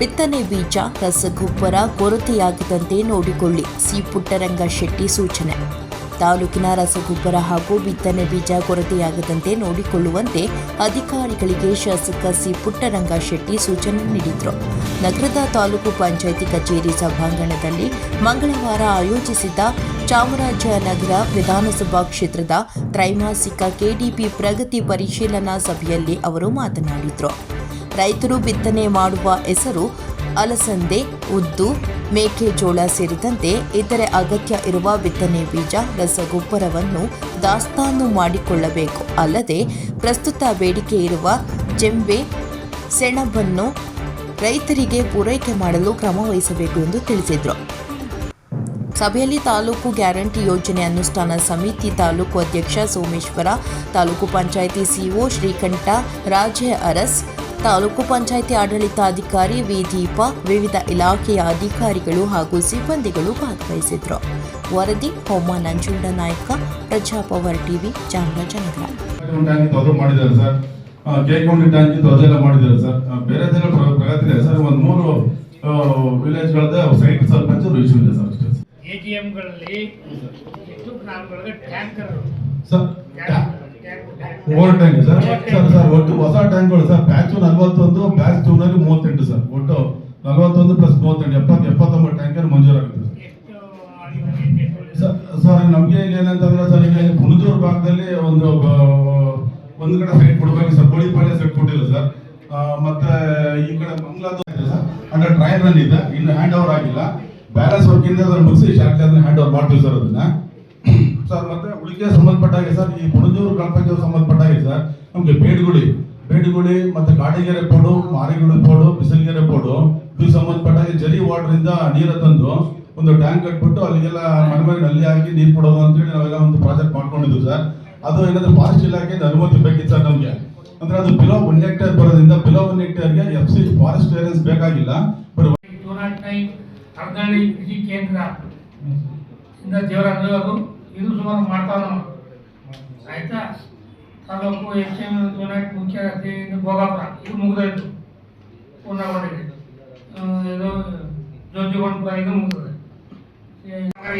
ಬಿತ್ತನೆ ಬೀಜ ರಸಗೊಬ್ಬರ ಕೊರತೆಯಾಗದಂತೆ ನೋಡಿಕೊಳ್ಳಿ. ಸಿ ಪುಟ್ಟರಂಗ ಶೆಟ್ಟಿ ಸೂಚನೆ. ತಾಲೂಕಿನ ರಸಗೊಬ್ಬರ ಹಾಗೂ ಬಿತ್ತನೆ ಬೀಜ ಕೊರತೆಯಾಗದಂತೆ ನೋಡಿಕೊಳ್ಳುವಂತೆ ಅಧಿಕಾರಿಗಳಿಗೆ ಶಾಸಕ ಸಿ ಪುಟ್ಟರಂಗ ಶೆಟ್ಟಿ ಸೂಚನೆ ನೀಡಿದರು. ನಗರದ ತಾಲೂಕು ಪಂಚಾಯಿತಿ ಕಚೇರಿ ಸಭಾಂಗಣದಲ್ಲಿ ಮಂಗಳವಾರ ಆಯೋಜಿಸಿದ್ದ ಚಾಮರಾಜನಗರ ವಿಧಾನಸಭಾ ಕ್ಷೇತ್ರದ ತ್ರೈಮಾಸಿಕ ಕೆಡಿಪಿ ಪ್ರಗತಿ ಪರಿಶೀಲನಾ ಸಭೆಯಲ್ಲಿ ಅವರು ಮಾತನಾಡಿದರು. ರೈತರು ಬಿತ್ತನೆ ಮಾಡುವ ಹೆಸರು ಅಲಸಂದೆ, ಉದ್ದು ಮೇಕೆಜೋಳ ಸೇರಿದಂತೆ ಇತರೆ ಅಗತ್ಯ ಇರುವ ಬಿತ್ತನೆ ಬೀಜ, ರಸಗೊಬ್ಬರವನ್ನು ದಾಸ್ತಾನು ಮಾಡಿಕೊಳ್ಳಬೇಕು. ಅಲ್ಲದೆ, ಪ್ರಸ್ತುತ ಬೇಡಿಕೆ ಇರುವ ಜೆಂಬೆ ಸೆಣಬನ್ನು ರೈತರಿಗೆ ಪೂರೈಕೆ ಮಾಡಲು ಕ್ರಮ ವಹಿಸಬೇಕು ಎಂದು ತಿಳಿಸಿದರು. ಸಭೆಯಲ್ಲಿ ತಾಲೂಕು ಗ್ಯಾರಂಟಿ ಯೋಜನೆ ಅನುಷ್ಠಾನ ಸಮಿತಿ ತಾಲೂಕು ಅಧ್ಯಕ್ಷ ಸೋಮೇಶ್ವರ, ತಾಲೂಕು ಪಂಚಾಯಿತಿ ಸಿಒ ಶ್ರೀಕಂಠ ರಾಜೇ ಅರಸ್ ತಾಲೂಕು ಪಂಚಾಯಿತಿ ಆಡಳಿತಾಧಿಕಾರಿ ವಿ ದೀಪ ವಿವಿಧ ಇಲಾಖೆಯ ಅಧಿಕಾರಿಗಳು ಹಾಗೂ ಸಿಬ್ಬಂದಿಗಳು ಭಾಗವಹಿಸಿದ್ರು ವರದಿ ಹೋಮ ನಂಜುಂಡ ನಾಯಕ ಪ್ರಜಾಪವರ್ ಟಿವಿ ಚಾಮರಾಜನಗರ. ಟ್ಯಾಂಕ್ ಮಾಡಿದ್ದಾರೆ ಸರ್ ಪ್ರಗತಿ ಇದೆ ಒಂದು ಮೂರು ಸೈಟ್ ಇಶ್ಯೂ ಇದೆ ಅಷ್ಟೇ tanker sir old tank sir sir sir ಒಟ್ಟು ಹೊಸ ಟ್ಯಾಂಕ್ಗಳು ಸರ್ ಬ್ಯಾಚ್ ನಲ್ವತ್ತೊಂದು ಬ್ಯಾಚ್ ಟೂ ನಲ್ಲಿ ಮೂವತ್ತೆಂಟು ಸರ್ ಒಟ್ಟು ನಲ್ವತ್ತೊಂದು ಪ್ಲಸ್ ಮೂವತ್ತೆಂಟು ಎಪ್ಪತ್ತು ಎಪ್ಪತ್ತೊಂಬತ್ತು ಟ್ಯಾಂಕರ್ ಮಂಜೂರಾಗುತ್ತೆ ಸರ್ ಸರ್ ಸರ್ ನಮಗೆ ಈಗ ಏನಂತಂದ್ರೆ ಸರ್ ಈಗ ಇಲ್ಲಿ ಪುಣಜೂರು ಭಾಗದಲ್ಲಿ ಒಂದು ಒಂದು ಕಡೆ ಸೈಟ್ ಕೊಡ್ಬೇಕು ಸರ್ ಕೋಳಿಪಾಳ್ಯ ಸೈಟ್ ಕೊಟ್ಟಿಲ್ಲ ಸರ್ ಮತ್ತೆ ಈ ಕಡೆ ಮಂಗ್ಲಾದ ಇದೆ ಸರ್ ಅಂದ್ರೆ ಟ್ರೈನ್ ರನ್ ಇದೆ. ಇನ್ನು ಹ್ಯಾಂಡ್ ಓವರ್ ಆಗಿಲ್ಲ. ಬ್ಯಾಲೆನ್ಸ್ ವರ್ಕ್ ಇಂದ ಅದನ್ನ ಮುಗಿಸಿ ಶಾರ್ಟ್ ಹ್ಯಾಂಡ್ ಓವರ್ ಮಾಡ್ತೀವಿ ಸರ್ ಅದನ್ನ. ಸರ್, ಮತ್ತೆ ಉಳಿಕೆ ಸಂಬಂಧಪಟ್ಟಾಗೆ ಸರ್, ಈ ಪುಣಜೂರು ಗ್ರಾಮ ಪಂಚಾಯತ್ ಸಂಬಂಧಪಟ್ಟಾಗೆ ಸರ್, ನಮ್ಗೆ ಬೇಡ್ಗುಳಿ. ಬೇಡ್ಗುಳಿ ಮತ್ತೆ ಕಾಡಿಗೆರೆ ಪೋಡು ಮಾರಿಗುಳಿ ಪೋಡು ಬಿಸಿಲುಗೆರೆ ಪೋಡು ಇದು ಸಂಬಂಧಪಟ್ಟಾಗೆ ಜರಿ ವಾಟರ್ ಇಂದ ನೀರು ತಂದು ಒಂದು ಟ್ಯಾಂಕ್ ಕಟ್ಬಿಟ್ಟು ಅಲ್ಲಿಗೆಲ್ಲ ಮನೆ ಮನೆ ನಲ್ಲಿ ಹಾಕಿ ನೀರು ಕೊಡೋದು ಅಂತೇಳಿ ನಾವೆಲ್ಲ ಒಂದು ಪ್ರಾಜೆಕ್ಟ್ ಮಾಡ್ಕೊಂಡಿದ್ವಿ ಸರ್. ಅದು ಏನಾದ್ರೆ ಫಾರೆಸ್ಟ್ ಇಲಾಖೆಯಿಂದ ಅನುಮತಿ ಬೇಕಿತ್ತು ಸರ್ ನಮಗೆ. ಅಂದ್ರೆ ಅದು ಬಿಲೋ ಒನ್ ಹೆಕ್ಟೇರ್ ಬರೋದ್ರಿಂದ ಬಿಲೋ ಒನ್ ಹೆಕ್ಟೇರ್ಗೆ ಎಫ್ ಸಿ ಫಾರೆಸ್ಟ್ ಕ್ಲಿಯರೆನ್ಸ್ ಬೇಕಾಗಿಲ್ಲ. ಬಟ್ ಕೇಂದ್ರ ಇಂದ ಅದು ಇದು ಸುಮಾರು ಮಾಡ್ತಾನು ನಾವು ಆಯ್ತಾ? Taluk H M two not ಮುಖ್ಯ ಭೋಗಾಪುರ ಇದು ಮುಗಿದೋಯ್ತು. ಪೂರ್ಣಗೊಂಡಿದೆ. ಇದು ಜೋಜಿಗೊಂಡ್ಪುರ ಇದು ಮುಗಿದಿದೆ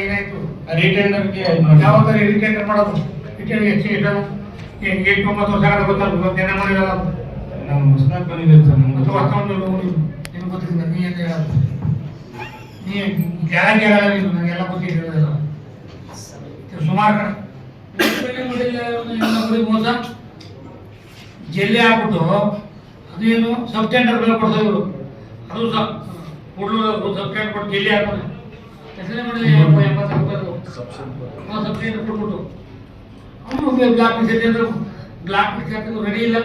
ಏನಾಯ್ತು? ರೀಟೆಂಡರ್ಗೆ ಯಾವಾಗ ರೀಟೆಂಡರ್ ಮಾಡೋದು? ರಿಟೆಂಡರ್ ಹೆಚ್ಚಿಗೆ ಒಂಬತ್ತು ವರ್ಷ ಗೊತ್ತಲ್ಲ ಇವತ್ತು ಏನ ಮಾಡಿರಲ್ಲ ನಮ್ಮ ಹೊಸದಾಗಿ ಬಂದಿದೆ ಸರ್ ನಮ್ಗೆ ಅಷ್ಟೊಂದು ನಿಮ್ಗೆ ಗೊತ್ತಿಲ್ಲ ನೀ ನೀ ಗ್ಯಾರಂಟಿ ಹೇಳಲ್ಲ ನೀನು ನನಗೆಲ್ಲ ಗೊತ್ತಿಲ್ಲ ಸುಮಾರು ಮೋಸ ಜಲ್ಲಿ ಹಾಕ್ಬಿಟ್ಟು ಅದೇನು ಸಬ್ಸ್ಟ್ಯಾಂಡರ್ ಬೆಲೆ ಕೊಡ್ತಾ ಇವರು. ಅದು ಸಹ ಸಬ್ ಸಬ್ಸ್ಟ್ಯಾಂಡ್ ಕೊಟ್ಟು ಜಲ್ಲಿ ಹಾಕೋದು? ಹೆಸರೇ ಮಾಡಿದೆ ಎಂಬತ್ತು ರೂಪಾಯಿ ಕೊಟ್ಬಿಟ್ಟು. ಬ್ಲಾಕ್ ಬ್ಲಾಕ್ ರೆಡಿ ಇಲ್ಲ.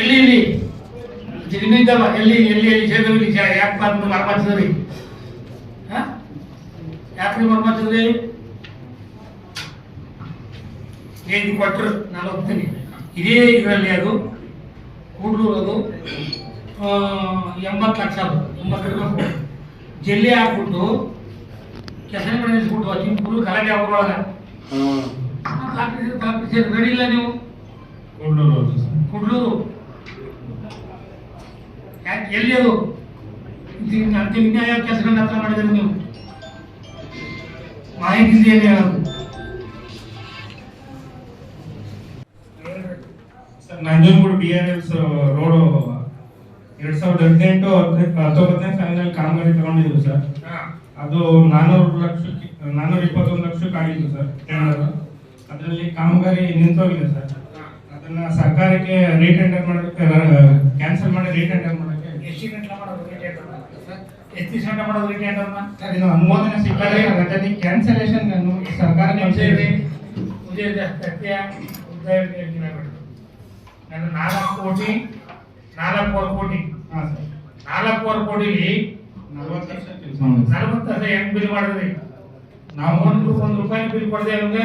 ಎಲ್ಲಿ ಇಲ್ಲಿ? ಎಲ್ಲಿ ಎಲ್ಲಿ ಎಲ್ಲಿ ಸೇದವಿಲ್ಲಿ ಯಾಕೆ ಬಂದು ಮರ್ಮಾಚಿದ್ರಿ ಯಾಕೆ ಮರ್ಮಾಚಿದ್ರಿ ಏನು ಕೊಟ್ಟರು ನಾನು ಹೋಗ್ತೀನಿ ಇದೇ ಇದರಲ್ಲಿ ಅದು ಕೂಡ್ಲೂರು ಅದು. ಎಂಬತ್ತು ಲಕ್ಷ ಅದು. ಎಂಬತ್ತು ಇರಬೇಕು ಜಲ್ಲಿ ಹಾಕ್ಬಿಟ್ಟು ಕೆಸರು ಮನೆ ನಿಲ್ಸ್ಬಿಟ್ಟು ಅಜ್ಜಿ ಫುಲ್ ಕಲಗೆ ಅವ್ರೊಳಗೆ ನಡೀಲ್ಲ ನೀವು? ಕೂಡ್ಲೂರು ಕುಡ್ಲೂರು? ಯಾಕೆ ಎಲ್ಲಿ ಅದು? ಅಂತಿಮ ನ್ಯಾಯ ಕೆಲಸಗಳನ್ನ ಹತ್ರ ಮಾಡಿದ್ರೆ ನೀವು? ಮಾಹಿತಿ ಇದೆ ಹೇಳೋದು. Sir Nanjangud B R S road ಎರಡ್ ಸಾವಿರದ ಹದಿನೆಂಟು ಹತ್ತೊಂಬತ್ತನೇ ಸಾಲಿನಲ್ಲಿ ಕಾಮಗಾರಿ ತಗೊಂಡಿದ್ವಿ ಸರ್ ಅದು ನಾನೂರು ಲಕ್ಷ ನಾನೂರ ಇಪ್ಪತ್ತೊಂದು ಲಕ್ಷಕ್ಕೆ ಆಗಿತ್ತು ಸರ್ ಅದರಲ್ಲಿ ಕಾಮಗಾರಿ ನಿಂತೋಗಿದೆ ಸರ್ ಅದನ್ನ ಸರ್ಕಾರಕ್ಕೆ ರೀಟೆಂಡರ್ ಮಾಡೋಕ್ಕೆ ಕ್ಯಾನ್ಸಲ್ ಮಾಡಿ ರೀಟೆಂಡರ್ ಮಾಡೋಕ್ಕೆ ಎಷ್ಟು ಗಂಟೆ ಮಾಡೋದು? ಎಷ್ಟು ದಿವಸ ಗಂಟೆ ಮಾಡೋದು ರಿಟೇಟರ್ನ ಸರ್ ಇದು ಅನುಮೋದನೆ ಸಿಕ್ಕರೆ ಅದಕ್ಕೆ ಕ್ಯಾನ್ಸಲೇಷನ್ ಸರ್ಕಾರ ಉದಯ ಸತ್ಯ ಉದಯ ಹೇಳ್ತೀನಿ ನಾನು ನಾಲ್ಕು ಕೋಟಿ ನಾಲ್ಕೂವರೆ ಕೋಟಿ. ಹಾಂ ಸರ್. ನಾಲ್ಕೂವರೆ ಕೋಟಿಲಿ ನಲ್ವತ್ತು ಲಕ್ಷ. ನಲವತ್ತು ಲಕ್ಷ ಹೆಂಗ್ ಬಿಲ್ ಮಾಡಿದ್ರಿ? ನಾವು ಒಂದು ಒಂದು ರೂಪಾಯಿ ಬಿಲ್ ಕೊಡದೆ ಅವ್ನಿಗೆ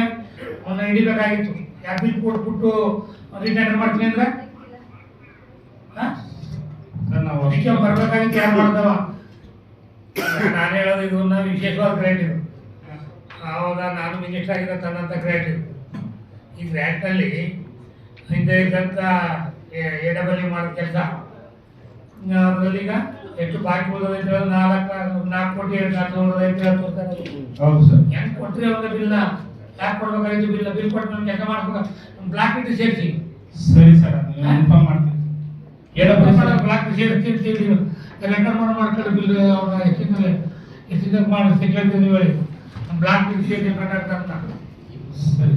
ಅವನ್ನ ಹಿಡಿಬೇಕಾಗಿತ್ತು. ಯಾಕೆ ಬಿಲ್ ಕೊಟ್ಬಿಟ್ಟು ರಿಟರ್ನ್ ಮಾಡ್ತೀನಿ ಅಂದ್ರೆ? ಸರ್ ನಾವು ಅದಕ್ಕೆ ಬರ್ಬೇಕಾಗಿತ್ತು ಯಾರು ಮಾಡ್ದವ? ನಾನು ಹೇಳೋದು ಇದು ವಿಶೇಷವಾದ ಗ್ರ್ಯಾಂಟ್ ಇದು ಆವಾಗ ನಾನು ಮಿನಿಸ್ಟರ್ ಆಗಿದ್ದ ತನ್ನಂಥ ಗ್ರ್ಯಾಂಟ್ ಇದು ಈ ಗ್ರ್ಯಾಂಟ್ನಲ್ಲಿ ಹಿಂದೆ ಇದ್ದಂಥ ಎ ಡಬ್ಲ್ಯೂ ಮಾಡೋ ಕೆಲಸ. ಈಗ ಎಷ್ಟು ಬಾಕಿ ಉಳಿದೈತೆ ನಾಲ್ಕು ನಾಲ್ಕು ಕೋಟಿ ನಾಲ್ಕು ಉಳಿದೈತೆ ಹೆಂಗೆ ಸರ್. ಕೊಟ್ರಿ ಅವ್ರ ಬಿಲ್ಲ ಯಾಕೆ ಕೊಡ್ಬೇಕಾಗಿತ್ತು ಬಿಲ್ಲ ಬಿಲ್ ಕೊಟ್ಟು ನಾನು ಕೆಲಸ ಮಾಡ್ಬೇಕು. ಬ್ಲಾಕ್ ಇಟ್ಟು ಸೇರಿಸಿ. ಸರಿ ಸರ್ ಇನ್ಫಾರ್ಮ್ ಮಾಡ್ತೀನಿ. ಬ್ಲಾಕ್ ಸೇರಿಸಿ ರೆಕಾರ್ಡ್ ಮಾಡಿ ಮಾಡ್ಕೊಂಡು ಬಿಲ್ ಅವ್ರನ್ನ ಹೆಚ್ಚಿನಲ್ಲಿ ಹೆಚ್ಚಿನ ಮಾಡಿ ಸೆಕ್ಯೂರಿಟಿ ಹೇಳಿ ಬ್ಲಾಕ್ ಸರಿ.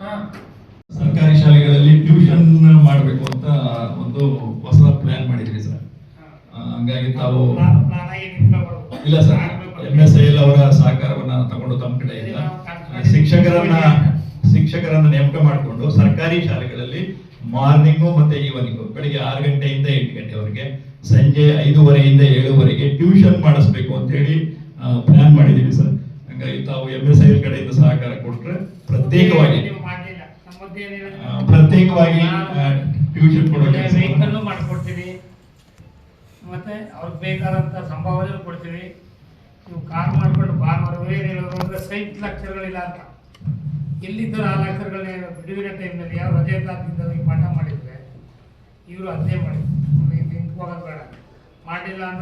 ಹಾ ಸರ್ಕಾರಿ ಶಾಲೆಗಳಲ್ಲಿ ಟ್ಯೂಷನ್ ಮಾಡಬೇಕು ಅಂತ ಒಂದು ಹೊಸ ಪ್ಲಾನ್ ಮಾಡಿದ್ರಿ ಸರ್. ಹಂಗಾಗಿ ತಾವು ಇಲ್ಲ sir M S I L ಅವರ ಸಹಕಾರವನ್ನ ತಗೊಂಡು ತಮ್ಮ ಕಡೆ ಇಲ್ಲ ಶಿಕ್ಷಕರನ್ನ ಶಿಕ್ಷಕರನ್ನ ನೇಮಕ ಮಾಡಿಕೊಂಡು ಸರ್ಕಾರಿ ಶಾಲೆಗಳಲ್ಲಿ ಮಾರ್ನಿಂಗು ಮತ್ತೆ ಈವನಿಂಗು ಬೆಳಿಗ್ಗೆ ಆರು ಗಂಟೆಯಿಂದ ಎಂಟು ಗಂಟೆವರೆಗೆ ಸಂಜೆ ಐದೂವರೆಯಿಂದ ಏಳುವರೆಗೆ ಟ್ಯೂಷನ್ ಮಾಡಿಸ್ಬೇಕು ಅಂತ ಹೇಳಿ ಪ್ಲಾನ್ ಮಾಡಿದ್ದೀವಿ ಸರ್. ಹಂಗಾಗಿ ತಾವು ಎಂ ಎಸ್ ಐ ಕಡೆಯಿಂದ ಸಹಕಾರ ಕೊಟ್ಟರೆ ಪ್ರತ್ಯೇಕವಾಗಿ ಪ್ರತ್ಯೇಕವಾಗಿ ಟ್ಯೂಷನ್ ಕೊಡೋ ಕೆಲಸ ವೆಹಿಕಲ್ಲು ಮಾಡ್ಕೊಡ್ತೀವಿ. ಮತ್ತೆ ಅವ್ರಿಗೆ ಬೇಕಾದಂಥ ಸಂಭಾವನೆ ಕೊಡ್ತೀವಿ. ನೀವು ಕಾರ್ ಮಾಡ್ಕೊಂಡು ಬಾರ್ ಮಾಡೋರು ಏನಿಲ್ಲ ಸೈಟ್ ಲೆಕ್ಚರ್ಗಳಿಲ್ಲ ಅಂತ. ಎಲ್ಲಿದ್ದರು ಆ ಲೆಕ್ಚರ್ಗಳನ್ನ ಬಿಡುವಿನ ಟೈಮ್ನಲ್ಲಿ ಯಾರು ರಜೆ ಇದ್ದಾಗಿದ್ದಾಗ ಪಾಠ ಮಾಡಿದರೆ ಇವರು ಅದೇ ಮಾಡಿದ್ರು. ಹೋಗೋದು ಬೇಡ. ಮಾಡಿಲ್ಲ